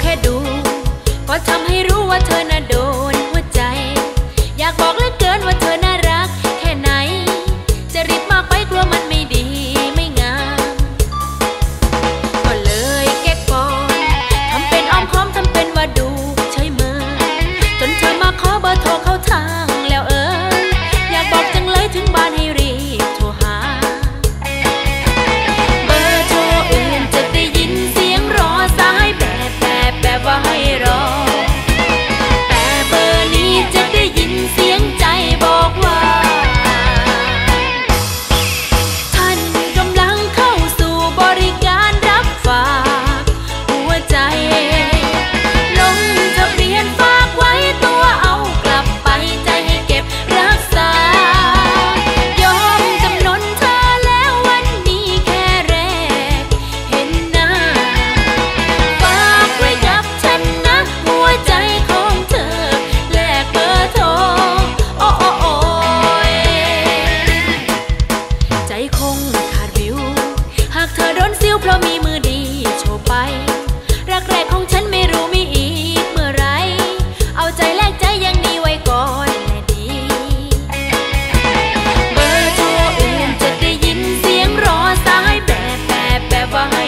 แค่ดู ก็ทำให้รู้ว่าเธอน่ะโดน อมีมือดีโชว์ไป รักแรกของฉันไม่รู้มีอีกเมื่อไร เอาใจแลกใจย่งนี้ไว้ก่อนแน่ดี เบอร์โทรอื่นจะได้ยินเสียงรอสายแบบแบบแบบว่าให้